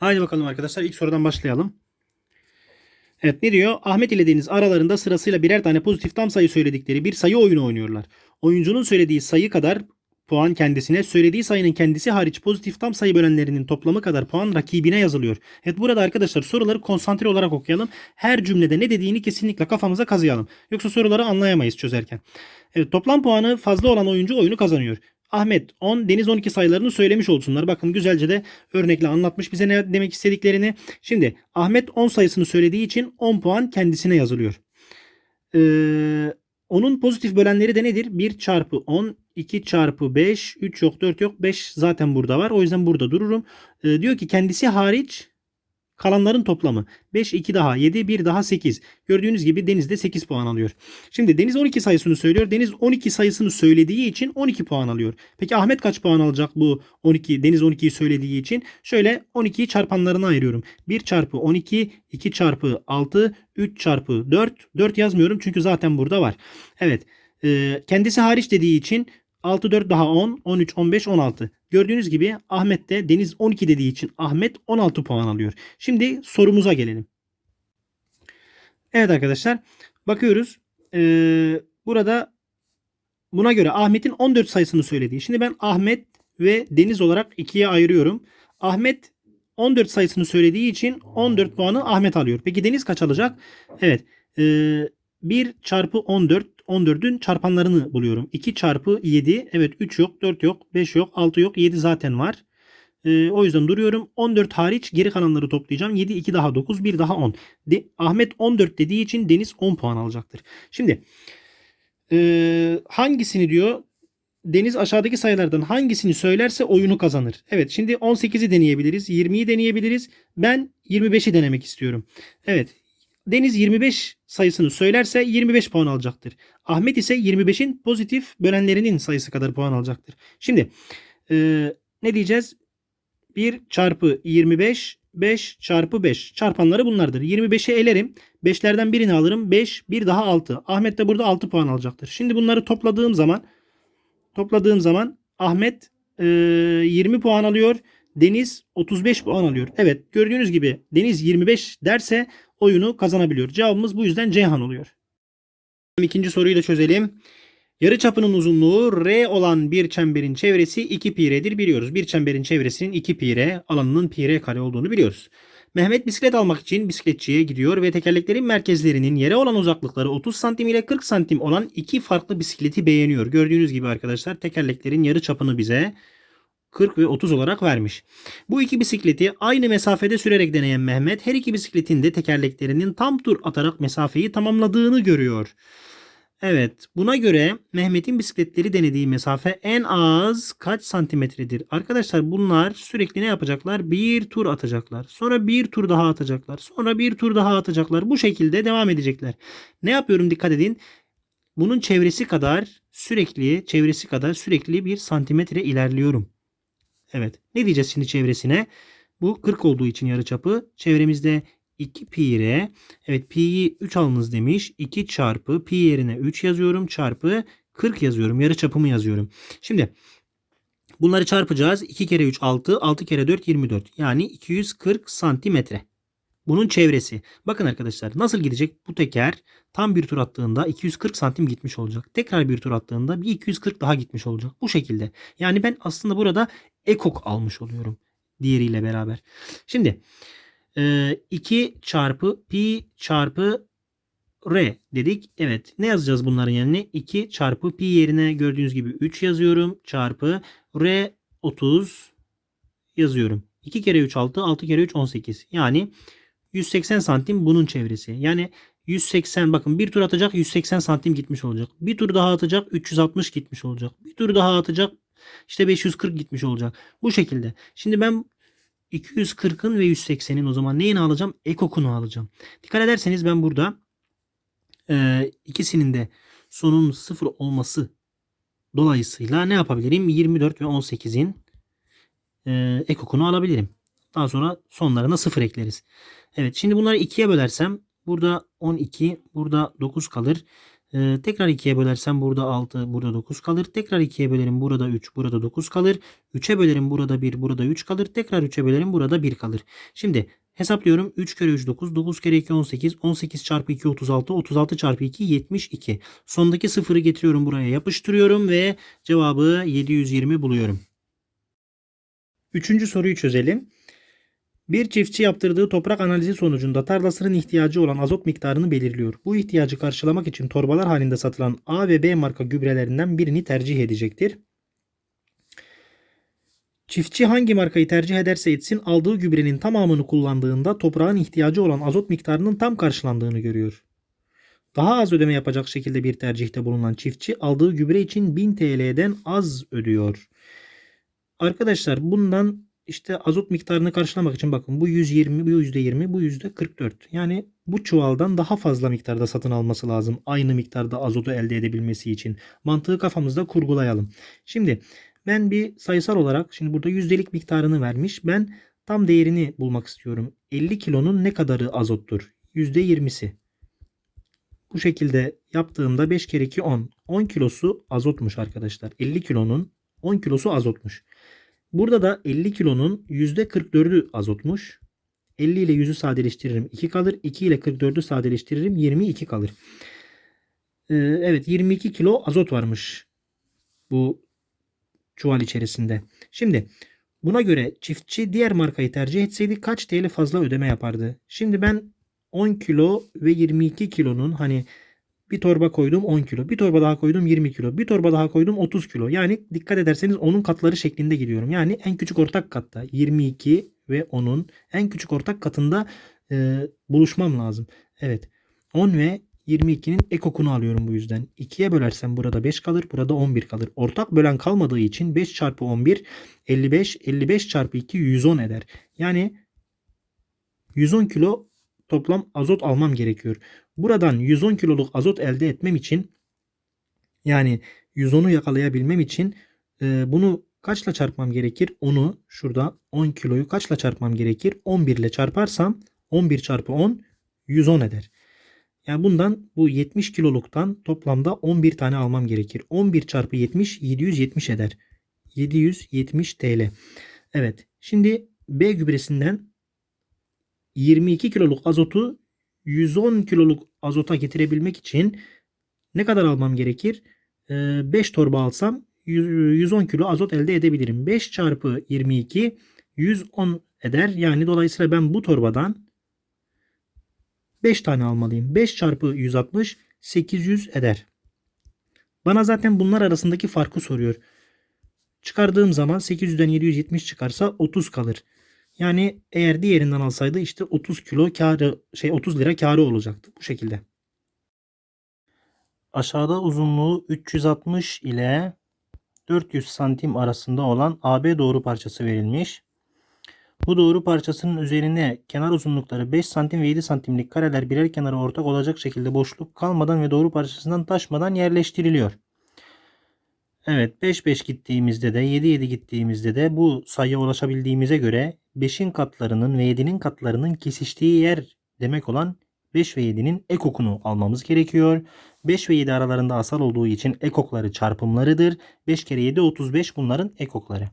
Haydi bakalım arkadaşlar ilk sorudan başlayalım. Evet ne diyor? Ahmet ile Deniz aralarında sırasıyla birer tane pozitif tam sayı söyledikleri bir sayı oyunu oynuyorlar. Oyuncunun söylediği sayı kadar puan kendisine, söylediği sayının kendisi hariç pozitif tam sayı bölenlerinin toplamı kadar puan rakibine yazılıyor. Evet burada arkadaşlar soruları konsantre olarak okuyalım. Her cümlede ne dediğini kesinlikle kafamıza kazıyalım. Yoksa soruları anlayamayız çözerken. Evet toplam puanı fazla olan oyuncu oyunu kazanıyor. Ahmet 10, Deniz 12 sayılarını söylemiş olsunlar. Bakın güzelce de örnekle anlatmış bize ne demek istediklerini. Şimdi Ahmet 10 sayısını söylediği için 10 puan kendisine yazılıyor. Ee, onun pozitif bölenleri de nedir? 1 çarpı 10, 2 çarpı 5, 3 yok 4 yok 5 zaten burada var. O yüzden burada dururum. Ee, diyor ki kendisi hariç kalanların toplamı. 5, 2 daha 7, 1 daha 8. Gördüğünüz gibi Deniz de 8 puan alıyor. Şimdi Deniz 12 sayısını söylüyor. Deniz 12 sayısını söylediği için 12 puan alıyor. Peki Ahmet kaç puan alacak bu 12 Deniz 12'yi söylediği için? Şöyle 12'yi çarpanlarına ayırıyorum. 1 çarpı 12, 2 çarpı 6, 3 çarpı 4. 4 yazmıyorum çünkü zaten burada var. Evet. kendisi hariç dediği için 6, 4 daha 10, 13, 15, 16. Gördüğünüz gibi Ahmet de Deniz 12 dediği için Ahmet 16 puan alıyor. Şimdi sorumuza gelelim. Evet arkadaşlar bakıyoruz. Ee, burada buna göre Ahmet'in 14 sayısını söylediği. Şimdi ben Ahmet ve Deniz olarak ikiye ayırıyorum. Ahmet 14 sayısını söylediği için 14 puanı Ahmet alıyor. Peki Deniz kaç alacak? Evet. Ee, 1 çarpı 14 14'ün çarpanlarını buluyorum. 2 çarpı 7 evet 3 yok 4 yok 5 yok 6 yok 7 zaten var. Ee, o yüzden duruyorum. 14 hariç geri kalanları toplayacağım. 7 2 daha 9 1 daha 10. De, Ahmet 14 dediği için Deniz 10 puan alacaktır. Şimdi ee, hangisini diyor Deniz aşağıdaki sayılardan hangisini söylerse oyunu kazanır. Evet şimdi 18'i deneyebiliriz. 20'yi deneyebiliriz. Ben 25'i denemek istiyorum. Evet Deniz 25 sayısını söylerse 25 puan alacaktır. Ahmet ise 25'in pozitif bölenlerinin sayısı kadar puan alacaktır. Şimdi ee, ne diyeceğiz? 1 çarpı 25 5 çarpı 5 çarpanları bunlardır. 25'i elerim. 5'lerden birini alırım. 5 bir daha 6. Ahmet de burada 6 puan alacaktır. Şimdi bunları topladığım zaman topladığım zaman Ahmet e, 20 puan alıyor. Deniz 35 puan alıyor. Evet gördüğünüz gibi Deniz 25 derse oyunu kazanabiliyor. Cevabımız bu yüzden Ceyhan oluyor. İkinci soruyu da çözelim. Yarı çapının uzunluğu R olan bir çemberin çevresi 2 pi r'dir biliyoruz. Bir çemberin çevresinin 2 pi r alanının pi r kare olduğunu biliyoruz. Mehmet bisiklet almak için bisikletçiye gidiyor ve tekerleklerin merkezlerinin yere olan uzaklıkları 30 santim ile 40 santim olan iki farklı bisikleti beğeniyor. Gördüğünüz gibi arkadaşlar tekerleklerin yarı çapını bize 40 ve 30 olarak vermiş. Bu iki bisikleti aynı mesafede sürerek deneyen Mehmet her iki bisikletin de tekerleklerinin tam tur atarak mesafeyi tamamladığını görüyor. Evet buna göre Mehmet'in bisikletleri denediği mesafe en az kaç santimetredir? Arkadaşlar bunlar sürekli ne yapacaklar? Bir tur atacaklar. Sonra bir tur daha atacaklar. Sonra bir tur daha atacaklar. Bu şekilde devam edecekler. Ne yapıyorum dikkat edin. Bunun çevresi kadar sürekli çevresi kadar sürekli bir santimetre ilerliyorum. Evet. Ne diyeceğiz şimdi çevresine? Bu 40 olduğu için yarıçapı. Çevremizde 2 pi r. Evet pi'yi 3 alınız demiş. 2 çarpı pi yerine 3 yazıyorum. Çarpı 40 yazıyorum. Yarıçapımı yazıyorum. Şimdi bunları çarpacağız. 2 kere 3 6. 6 kere 4 24. Yani 240 santimetre. Bunun çevresi. Bakın arkadaşlar nasıl gidecek bu teker tam bir tur attığında 240 santim gitmiş olacak. Tekrar bir tur attığında bir 240 daha gitmiş olacak. Bu şekilde. Yani ben aslında burada ekok almış oluyorum. Diğeriyle beraber. Şimdi 2 çarpı pi çarpı r dedik. Evet. Ne yazacağız bunların yerine? 2 çarpı pi yerine gördüğünüz gibi 3 yazıyorum. Çarpı r 30 yazıyorum. 2 kere 3 6. 6 kere 3 18. Yani 180 santim bunun çevresi. Yani 180 bakın bir tur atacak 180 santim gitmiş olacak. Bir tur daha atacak 360 gitmiş olacak. Bir tur daha atacak işte 540 gitmiş olacak. Bu şekilde. Şimdi ben 240'ın ve 180'in o zaman neyini alacağım? Ekokunu alacağım. Dikkat ederseniz ben burada e, ikisinin de sonun sıfır olması dolayısıyla ne yapabilirim? 24 ve 18'in e, ekokunu alabilirim. Daha sonra sonlarına sıfır ekleriz. Evet şimdi bunları ikiye bölersem burada 12 burada 9 kalır. Ee, tekrar 2'ye bölersem burada 6, burada 9 kalır. Tekrar 2'ye bölerim burada 3, burada 9 kalır. 3'e bölerim burada 1, burada 3 kalır. Tekrar 3'e bölerim burada 1 kalır. Şimdi hesaplıyorum. 3 kere 3 9, 9 kere 2 18, 18 çarpı 2 36, 36 çarpı 2 72. Sondaki sıfırı getiriyorum buraya yapıştırıyorum ve cevabı 720 buluyorum. Üçüncü soruyu çözelim. Bir çiftçi yaptırdığı toprak analizi sonucunda tarlasının ihtiyacı olan azot miktarını belirliyor. Bu ihtiyacı karşılamak için torbalar halinde satılan A ve B marka gübrelerinden birini tercih edecektir. Çiftçi hangi markayı tercih ederse etsin aldığı gübrenin tamamını kullandığında toprağın ihtiyacı olan azot miktarının tam karşılandığını görüyor. Daha az ödeme yapacak şekilde bir tercihte bulunan çiftçi aldığı gübre için 1000 TL'den az ödüyor. Arkadaşlar bundan işte azot miktarını karşılamak için bakın bu 120, bu %20, bu %44. Yani bu çuvaldan daha fazla miktarda satın alması lazım. Aynı miktarda azotu elde edebilmesi için. Mantığı kafamızda kurgulayalım. Şimdi ben bir sayısal olarak şimdi burada yüzdelik miktarını vermiş. Ben tam değerini bulmak istiyorum. 50 kilonun ne kadarı azottur? %20'si. Bu şekilde yaptığımda 5 kere 2 10. 10 kilosu azotmuş arkadaşlar. 50 kilonun 10 kilosu azotmuş. Burada da 50 kilonun %44'ü azotmuş. 50 ile 100'ü sadeleştiririm 2 kalır. 2 ile 44'ü sadeleştiririm 22 kalır. Ee, evet 22 kilo azot varmış bu çuval içerisinde. Şimdi buna göre çiftçi diğer markayı tercih etseydi kaç TL fazla ödeme yapardı? Şimdi ben 10 kilo ve 22 kilonun hani bir torba koydum 10 kilo. Bir torba daha koydum 20 kilo. Bir torba daha koydum 30 kilo. Yani dikkat ederseniz onun katları şeklinde gidiyorum. Yani en küçük ortak katta 22 ve 10'un en küçük ortak katında e, buluşmam lazım. Evet 10 ve 22'nin ekokunu alıyorum bu yüzden. 2'ye bölersem burada 5 kalır. Burada 11 kalır. Ortak bölen kalmadığı için 5 çarpı 11 55. 55 çarpı 2 110 eder. Yani 110 kilo toplam azot almam gerekiyor. Buradan 110 kiloluk azot elde etmem için yani 110'u yakalayabilmem için e, bunu kaçla çarpmam gerekir? Onu şurada 10 kiloyu kaçla çarpmam gerekir? 11 ile çarparsam 11 çarpı 10 110 eder. Yani bundan bu 70 kiloluktan toplamda 11 tane almam gerekir. 11 çarpı 70 770 eder. 770 TL. Evet. Şimdi B gübresinden 22 kiloluk azotu 110 kiloluk azota getirebilmek için ne kadar almam gerekir? 5 torba alsam 110 kilo azot elde edebilirim. 5 çarpı 22 110 eder. Yani dolayısıyla ben bu torbadan 5 tane almalıyım. 5 çarpı 160 800 eder. Bana zaten bunlar arasındaki farkı soruyor. Çıkardığım zaman 800'den 770 çıkarsa 30 kalır. Yani eğer diğerinden alsaydı işte 30 kilo karı şey 30 lira karı olacaktı bu şekilde. Aşağıda uzunluğu 360 ile 400 santim arasında olan AB doğru parçası verilmiş. Bu doğru parçasının üzerine kenar uzunlukları 5 santim ve 7 santimlik kareler birer kenara ortak olacak şekilde boşluk kalmadan ve doğru parçasından taşmadan yerleştiriliyor. Evet 5-5 gittiğimizde de 7-7 gittiğimizde de bu sayıya ulaşabildiğimize göre 5'in katlarının ve 7'nin katlarının kesiştiği yer demek olan 5 ve 7'nin ekokunu almamız gerekiyor. 5 ve 7 aralarında asal olduğu için ekokları çarpımlarıdır. 5 kere 7 35 bunların ekokları.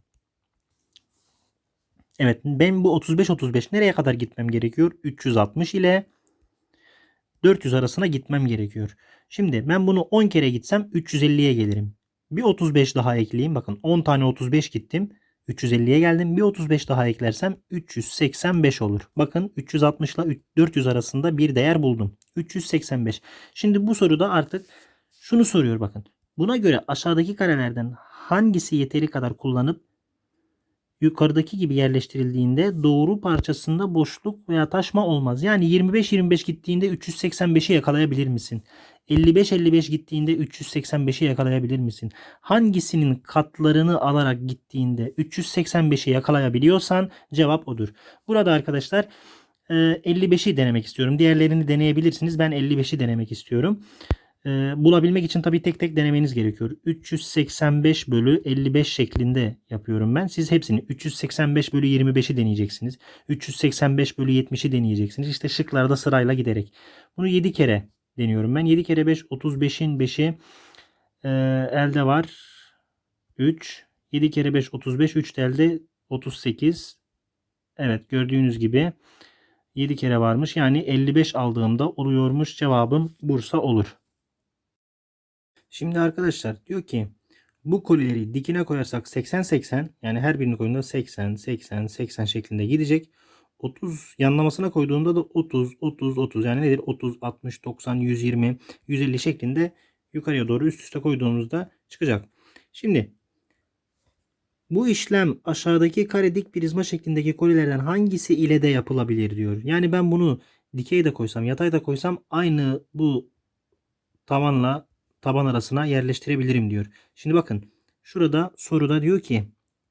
Evet ben bu 35-35 nereye kadar gitmem gerekiyor? 360 ile 400 arasına gitmem gerekiyor. Şimdi ben bunu 10 kere gitsem 350'ye gelirim. Bir 35 daha ekleyeyim. Bakın 10 tane 35 gittim. 350'ye geldim. Bir 35 daha eklersem 385 olur. Bakın 360 ile 400 arasında bir değer buldum. 385. Şimdi bu soruda artık şunu soruyor bakın. Buna göre aşağıdaki karelerden hangisi yeteri kadar kullanıp yukarıdaki gibi yerleştirildiğinde doğru parçasında boşluk veya taşma olmaz. Yani 25-25 gittiğinde 385'i yakalayabilir misin? 55-55 gittiğinde 385'i yakalayabilir misin? Hangisinin katlarını alarak gittiğinde 385'i yakalayabiliyorsan cevap odur. Burada arkadaşlar 55'i denemek istiyorum. Diğerlerini deneyebilirsiniz. Ben 55'i denemek istiyorum. Bulabilmek için tabii tek tek denemeniz gerekiyor. 385 bölü 55 şeklinde yapıyorum ben. Siz hepsini 385 bölü 25'i deneyeceksiniz. 385 bölü 70'i deneyeceksiniz. İşte şıklarda sırayla giderek. Bunu 7 kere deniyorum ben. 7 kere 5 35'in 5'i e, elde var. 3. 7 kere 5 35. 3 de elde 38. Evet gördüğünüz gibi 7 kere varmış. Yani 55 aldığımda oluyormuş. Cevabım Bursa olur. Şimdi arkadaşlar diyor ki bu kolileri dikine koyarsak 80-80 yani her birini koyduğunda 80-80-80 şeklinde gidecek. 30 yanlamasına koyduğunda da 30 30 30 yani nedir? 30 60 90 120 150 şeklinde yukarıya doğru üst üste koyduğumuzda çıkacak. Şimdi bu işlem aşağıdaki kare dik prizma şeklindeki kolilerden hangisi ile de yapılabilir diyor. Yani ben bunu dikey de koysam yatay da koysam aynı bu tavanla taban arasına yerleştirebilirim diyor. Şimdi bakın şurada soruda diyor ki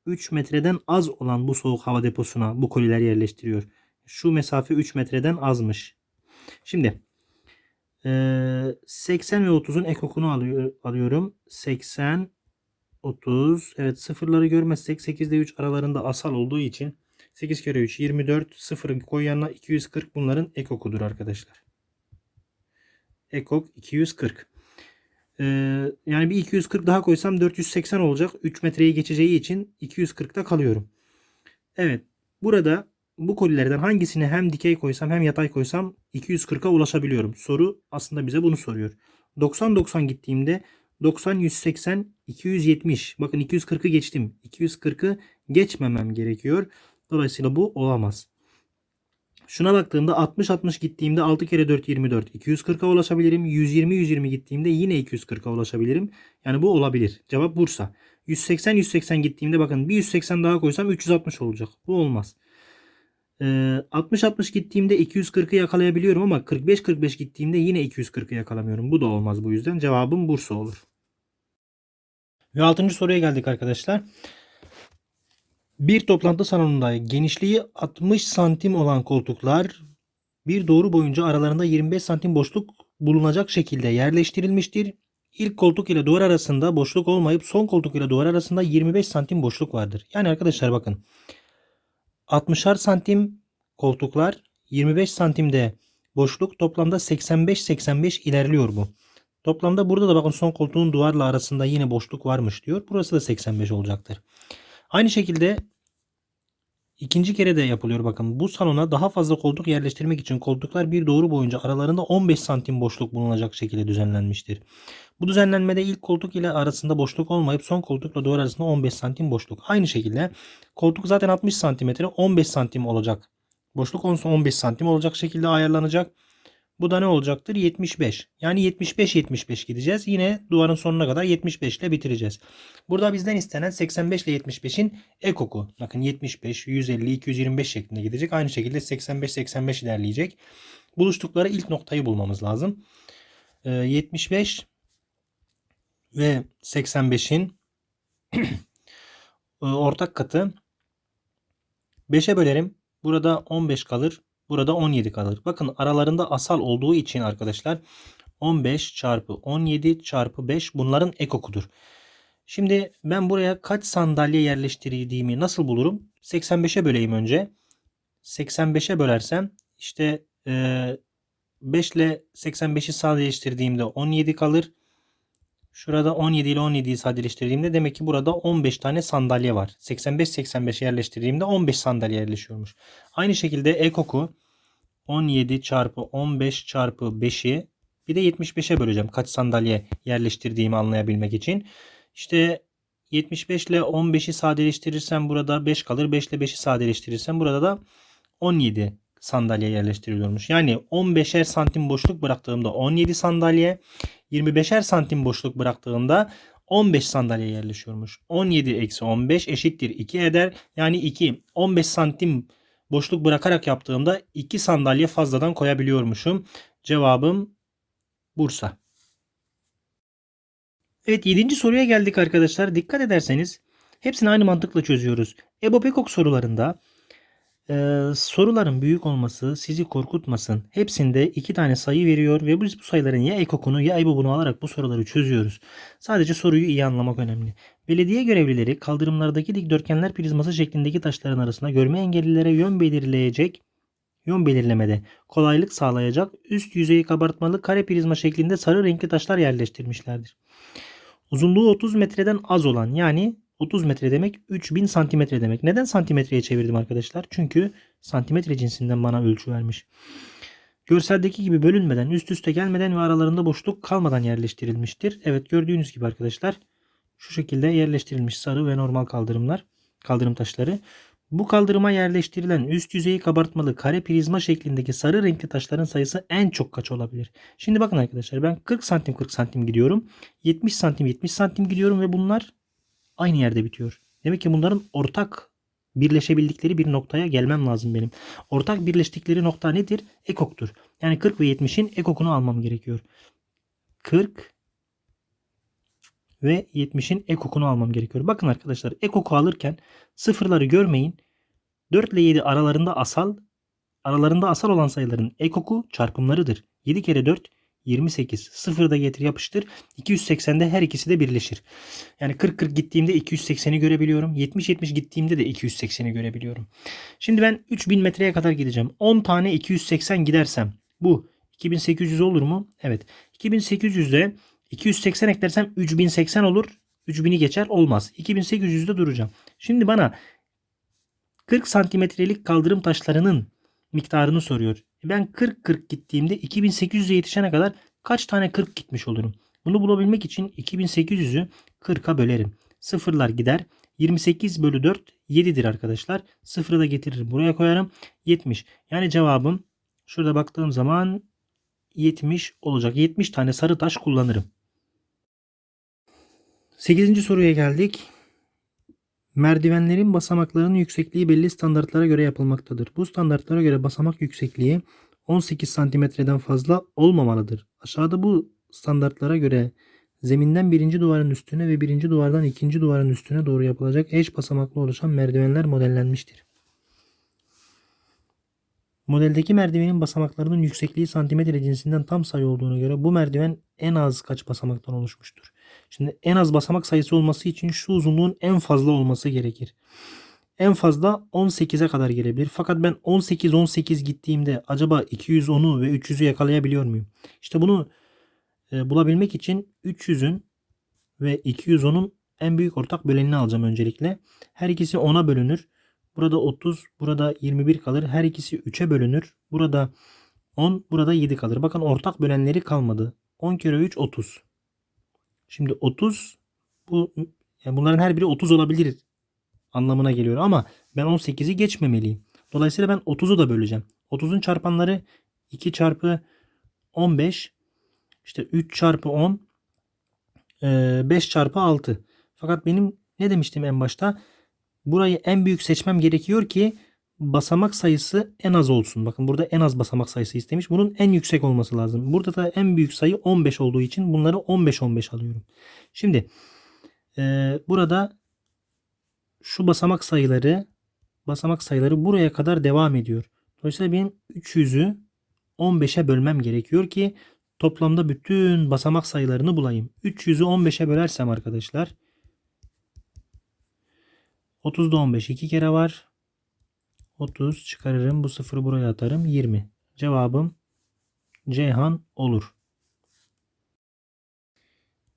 3 metreden az olan bu soğuk hava deposuna bu koliler yerleştiriyor. Şu mesafe 3 metreden azmış. Şimdi eee, 80 ve 30'un ekokunu alıyor, alıyorum. 80 30 evet sıfırları görmezsek 8 ile 3 aralarında asal olduğu için 8 kere 3 24 sıfırı koy yanına 240 bunların ekokudur arkadaşlar. Ekok 240. Ee, yani bir 240 daha koysam 480 olacak. 3 metreyi geçeceği için 240'ta kalıyorum. Evet. Burada bu kolilerden hangisini hem dikey koysam hem yatay koysam 240'a ulaşabiliyorum. Soru aslında bize bunu soruyor. 90-90 gittiğimde 90 180 270. Bakın 240'ı geçtim. 240'ı geçmemem gerekiyor. Dolayısıyla bu olamaz. Şuna baktığımda 60-60 gittiğimde 6 kere 4 24. 240'a ulaşabilirim. 120-120 gittiğimde yine 240'a ulaşabilirim. Yani bu olabilir. Cevap Bursa. 180-180 gittiğimde bakın bir 180 daha koysam 360 olacak. Bu olmaz. Ee, 60-60 gittiğimde 240'ı yakalayabiliyorum ama 45-45 gittiğimde yine 240'ı yakalamıyorum. Bu da olmaz bu yüzden. Cevabım Bursa olur. Ve 6. soruya geldik arkadaşlar. Bir toplantı salonunda genişliği 60 santim olan koltuklar bir doğru boyunca aralarında 25 santim boşluk bulunacak şekilde yerleştirilmiştir. İlk koltuk ile duvar arasında boşluk olmayıp son koltuk ile duvar arasında 25 santim boşluk vardır. Yani arkadaşlar bakın 60'ar santim koltuklar 25 santimde boşluk toplamda 85-85 ilerliyor bu. Toplamda burada da bakın son koltuğun duvarla arasında yine boşluk varmış diyor. Burası da 85 olacaktır. Aynı şekilde ikinci kere de yapılıyor bakın. Bu salona daha fazla koltuk yerleştirmek için koltuklar bir doğru boyunca aralarında 15 santim boşluk bulunacak şekilde düzenlenmiştir. Bu düzenlenmede ilk koltuk ile arasında boşluk olmayıp son koltukla duvar arasında 15 santim boşluk. Aynı şekilde koltuk zaten 60 santimetre 15 santim olacak. Boşluk 15 santim olacak şekilde ayarlanacak. Bu da ne olacaktır? 75. Yani 75-75 gideceğiz. Yine duvarın sonuna kadar 75 ile bitireceğiz. Burada bizden istenen 85 ile 75'in ekoku. Bakın 75, 150, 225 şeklinde gidecek. Aynı şekilde 85-85 ilerleyecek. Buluştukları ilk noktayı bulmamız lazım. Ee, 75 ve 85'in ortak katı 5'e bölerim. Burada 15 kalır. Burada 17 kalır. Bakın aralarında asal olduğu için arkadaşlar 15 çarpı 17 çarpı 5 bunların ekokudur. Şimdi ben buraya kaç sandalye yerleştirdiğimi nasıl bulurum? 85'e böleyim önce. 85'e bölersem işte 5 ile 85'i sadeleştirdiğimde 17 kalır. Şurada 17 ile 17'yi sadeleştirdiğimde demek ki burada 15 tane sandalye var. 85-85 yerleştirdiğimde 15 sandalye yerleşiyormuş. Aynı şekilde ekoku 17 çarpı 15 çarpı 5'i bir de 75'e böleceğim. Kaç sandalye yerleştirdiğimi anlayabilmek için. İşte 75 ile 15'i sadeleştirirsem burada 5 kalır. 5 ile 5'i sadeleştirirsem burada da 17 sandalye yerleştiriliyormuş. Yani 15'er santim boşluk bıraktığımda 17 sandalye, 25'er santim boşluk bıraktığımda 15 sandalye yerleşiyormuş. 17 eksi 15 eşittir 2 eder. Yani 2, 15 santim boşluk bırakarak yaptığımda 2 sandalye fazladan koyabiliyormuşum. Cevabım Bursa. Evet 7. soruya geldik arkadaşlar. Dikkat ederseniz hepsini aynı mantıkla çözüyoruz. Ebo Pekok sorularında ee, soruların büyük olması sizi korkutmasın. Hepsinde iki tane sayı veriyor ve biz bu sayıların ya ekokunu ya ebobunu alarak bu soruları çözüyoruz. Sadece soruyu iyi anlamak önemli. Belediye görevlileri kaldırımlardaki dikdörtgenler prizması şeklindeki taşların arasında görme engellilere yön belirleyecek yön belirlemede kolaylık sağlayacak üst yüzeyi kabartmalı kare prizma şeklinde sarı renkli taşlar yerleştirmişlerdir. Uzunluğu 30 metreden az olan yani 30 metre demek 3000 santimetre demek. Neden santimetreye çevirdim arkadaşlar? Çünkü santimetre cinsinden bana ölçü vermiş. Görseldeki gibi bölünmeden, üst üste gelmeden ve aralarında boşluk kalmadan yerleştirilmiştir. Evet gördüğünüz gibi arkadaşlar şu şekilde yerleştirilmiş sarı ve normal kaldırımlar, kaldırım taşları. Bu kaldırıma yerleştirilen üst yüzeyi kabartmalı kare prizma şeklindeki sarı renkli taşların sayısı en çok kaç olabilir? Şimdi bakın arkadaşlar ben 40 santim 40 santim gidiyorum. 70 santim 70 santim gidiyorum ve bunlar aynı yerde bitiyor. Demek ki bunların ortak birleşebildikleri bir noktaya gelmem lazım benim. Ortak birleştikleri nokta nedir? Ekoktur. Yani 40 ve 70'in ekokunu almam gerekiyor. 40 ve 70'in ekokunu almam gerekiyor. Bakın arkadaşlar ekoku alırken sıfırları görmeyin. 4 ile 7 aralarında asal aralarında asal olan sayıların ekoku çarpımlarıdır. 7 kere 4 28. Sıfırda getir yapıştır. 280'de her ikisi de birleşir. Yani 40-40 gittiğimde 280'i görebiliyorum. 70-70 gittiğimde de 280'i görebiliyorum. Şimdi ben 3000 metreye kadar gideceğim. 10 tane 280 gidersem bu 2800 olur mu? Evet. 2800'e 280 eklersem 3080 olur. 3000'i geçer olmaz. 2800'de duracağım. Şimdi bana 40 santimetrelik kaldırım taşlarının miktarını soruyor. Ben 40-40 gittiğimde 2800'e yetişene kadar kaç tane 40 gitmiş olurum? Bunu bulabilmek için 2800'ü 40'a bölerim. Sıfırlar gider. 28 bölü 4 7'dir arkadaşlar. Sıfırı da getiririm. Buraya koyarım. 70. Yani cevabım şurada baktığım zaman 70 olacak. 70 tane sarı taş kullanırım. 8. soruya geldik. Merdivenlerin basamaklarının yüksekliği belli standartlara göre yapılmaktadır. Bu standartlara göre basamak yüksekliği 18 santimetreden fazla olmamalıdır. Aşağıda bu standartlara göre zeminden birinci duvarın üstüne ve birinci duvardan ikinci duvarın üstüne doğru yapılacak eş basamaklı oluşan merdivenler modellenmiştir. Modeldeki merdivenin basamaklarının yüksekliği santimetre cinsinden tam sayı olduğuna göre bu merdiven en az kaç basamaktan oluşmuştur? Şimdi en az basamak sayısı olması için şu uzunluğun en fazla olması gerekir. En fazla 18'e kadar gelebilir. Fakat ben 18-18 gittiğimde acaba 210'u ve 300'ü yakalayabiliyor muyum? İşte bunu e, bulabilmek için 300'ün ve 210'un en büyük ortak bölenini alacağım öncelikle. Her ikisi 10'a bölünür. Burada 30, burada 21 kalır. Her ikisi 3'e bölünür. Burada 10, burada 7 kalır. Bakın ortak bölenleri kalmadı. 10 kere 3 30. Şimdi 30 bu yani bunların her biri 30 olabilir anlamına geliyor ama ben 18'i geçmemeliyim. Dolayısıyla ben 30'u da böleceğim. 30'un çarpanları 2 çarpı 15 işte 3 çarpı 10 5 çarpı 6. Fakat benim ne demiştim en başta? Burayı en büyük seçmem gerekiyor ki basamak sayısı en az olsun. Bakın burada en az basamak sayısı istemiş. Bunun en yüksek olması lazım. Burada da en büyük sayı 15 olduğu için bunları 15-15 alıyorum. Şimdi e, burada şu basamak sayıları basamak sayıları buraya kadar devam ediyor. Dolayısıyla benim 300'ü 15'e bölmem gerekiyor ki toplamda bütün basamak sayılarını bulayım. 300'ü 15'e bölersem arkadaşlar 30'da 15 iki kere var. 30 çıkarırım. Bu sıfırı buraya atarım. 20. Cevabım Ceyhan olur.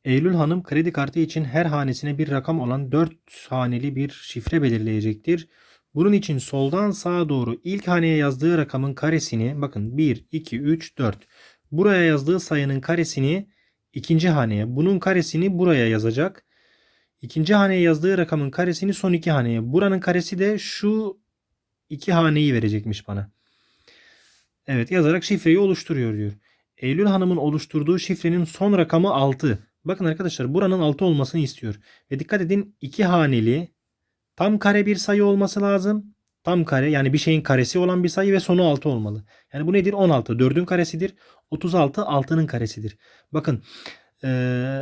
Eylül Hanım kredi kartı için her hanesine bir rakam olan 4 haneli bir şifre belirleyecektir. Bunun için soldan sağa doğru ilk haneye yazdığı rakamın karesini bakın 1, 2, 3, 4. Buraya yazdığı sayının karesini ikinci haneye, bunun karesini buraya yazacak. İkinci haneye yazdığı rakamın karesini son iki haneye. Buranın karesi de şu iki haneyi verecekmiş bana. Evet yazarak şifreyi oluşturuyor diyor. Eylül Hanım'ın oluşturduğu şifrenin son rakamı 6. Bakın arkadaşlar buranın 6 olmasını istiyor. Ve dikkat edin iki haneli tam kare bir sayı olması lazım. Tam kare yani bir şeyin karesi olan bir sayı ve sonu 6 olmalı. Yani bu nedir? 16. 4'ün karesidir. 36 6'nın karesidir. Bakın ee,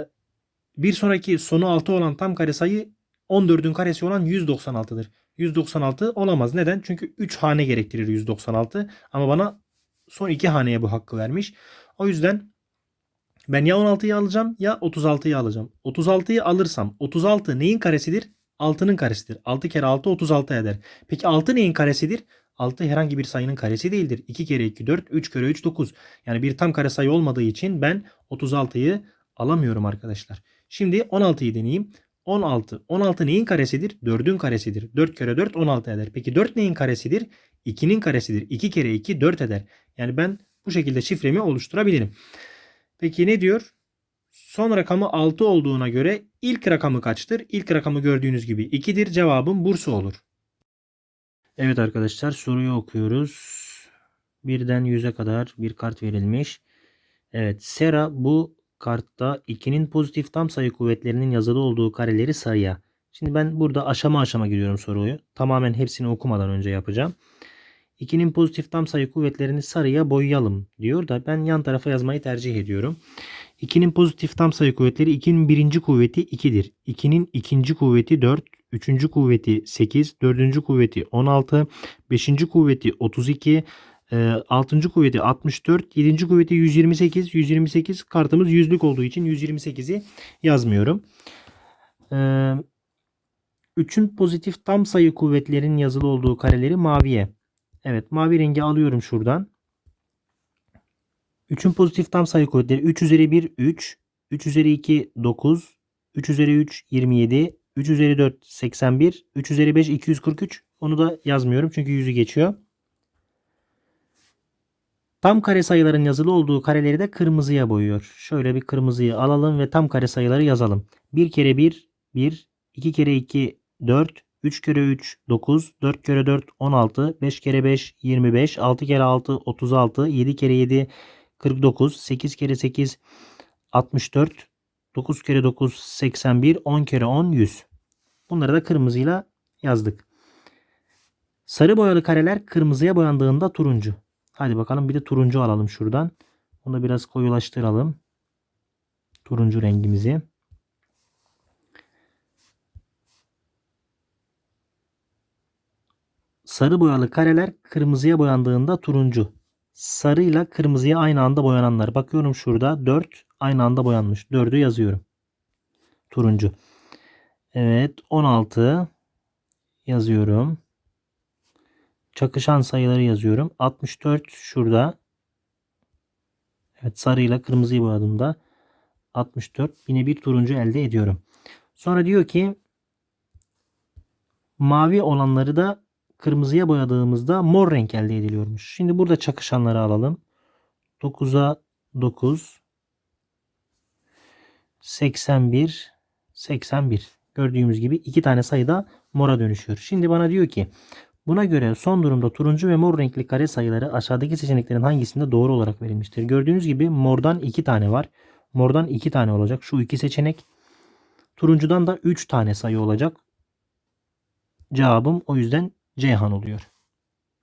bir sonraki sonu 6 olan tam kare sayı 14'ün karesi olan 196'dır. 196 olamaz. Neden? Çünkü 3 hane gerektirir 196. Ama bana son 2 haneye bu hakkı vermiş. O yüzden ben ya 16'yı alacağım ya 36'yı alacağım. 36'yı alırsam 36 neyin karesidir? 6'nın karesidir. 6 kere 6 36 eder. Peki 6 neyin karesidir? 6 herhangi bir sayının karesi değildir. 2 kere 2 4, 3 kere 3 9. Yani bir tam kare sayı olmadığı için ben 36'yı alamıyorum arkadaşlar. Şimdi 16'yı deneyeyim. 16. 16 neyin karesidir? 4'ün karesidir. 4 kere 4 16 eder. Peki 4 neyin karesidir? 2'nin karesidir. 2 kere 2 4 eder. Yani ben bu şekilde şifremi oluşturabilirim. Peki ne diyor? Son rakamı 6 olduğuna göre ilk rakamı kaçtır? İlk rakamı gördüğünüz gibi 2'dir. Cevabım Bursa olur. Evet arkadaşlar soruyu okuyoruz. Birden 100'e kadar bir kart verilmiş. Evet Sera bu kartta 2'nin pozitif tam sayı kuvvetlerinin yazılı olduğu kareleri sayıya. Şimdi ben burada aşama aşama gidiyorum soruyu. Tamamen hepsini okumadan önce yapacağım. 2'nin pozitif tam sayı kuvvetlerini sarıya boyayalım diyor da ben yan tarafa yazmayı tercih ediyorum. 2'nin pozitif tam sayı kuvvetleri 2'nin birinci kuvveti 2'dir. 2'nin ikinci kuvveti 4, üçüncü kuvveti 8, dördüncü kuvveti 16, beşinci kuvveti 32, e, altıncı kuvveti 64, yedinci kuvveti 128. 128 kartımız yüzlük olduğu için 128'i yazmıyorum. Ee, üçün pozitif tam sayı kuvvetlerinin yazılı olduğu kareleri maviye. Evet mavi rengi alıyorum şuradan. 3'ün pozitif tam sayı kuvvetleri 3 üzeri 1 3, 3 üzeri 2 9, 3 üzeri 3 27, 3 üzeri 4 81, 3 üzeri 5 243. Onu da yazmıyorum çünkü yüzü geçiyor. Tam kare sayıların yazılı olduğu kareleri de kırmızıya boyuyor. Şöyle bir kırmızıyı alalım ve tam kare sayıları yazalım. 1 kere 1 1, 2 kere 2 4, 3 kere 3 9, 4 kere 4 16, 5 kere 5 25, 6 kere 6 36, 7 kere 7 49, 8 kere 8 64, 9 kere 9 81, 10 kere 10 100. Bunları da kırmızıyla yazdık. Sarı boyalı kareler kırmızıya boyandığında turuncu. Hadi bakalım bir de turuncu alalım şuradan. Onu da biraz koyulaştıralım. Turuncu rengimizi. Sarı boyalı kareler kırmızıya boyandığında turuncu. Sarıyla kırmızıya aynı anda boyananlar. Bakıyorum şurada 4 aynı anda boyanmış. 4'ü yazıyorum. Turuncu. Evet 16 yazıyorum. Çakışan sayıları yazıyorum. 64 şurada. Evet sarıyla kırmızıyı boyadığımda 64 yine bir turuncu elde ediyorum. Sonra diyor ki mavi olanları da kırmızıya boyadığımızda mor renk elde ediliyormuş. Şimdi burada çakışanları alalım. 9'a 9 81 81 gördüğümüz gibi iki tane sayıda mora dönüşüyor. Şimdi bana diyor ki buna göre son durumda turuncu ve mor renkli kare sayıları aşağıdaki seçeneklerin hangisinde doğru olarak verilmiştir? Gördüğünüz gibi mordan iki tane var. Mordan iki tane olacak. Şu iki seçenek. Turuncudan da üç tane sayı olacak. Cevabım o yüzden Ceyhan oluyor.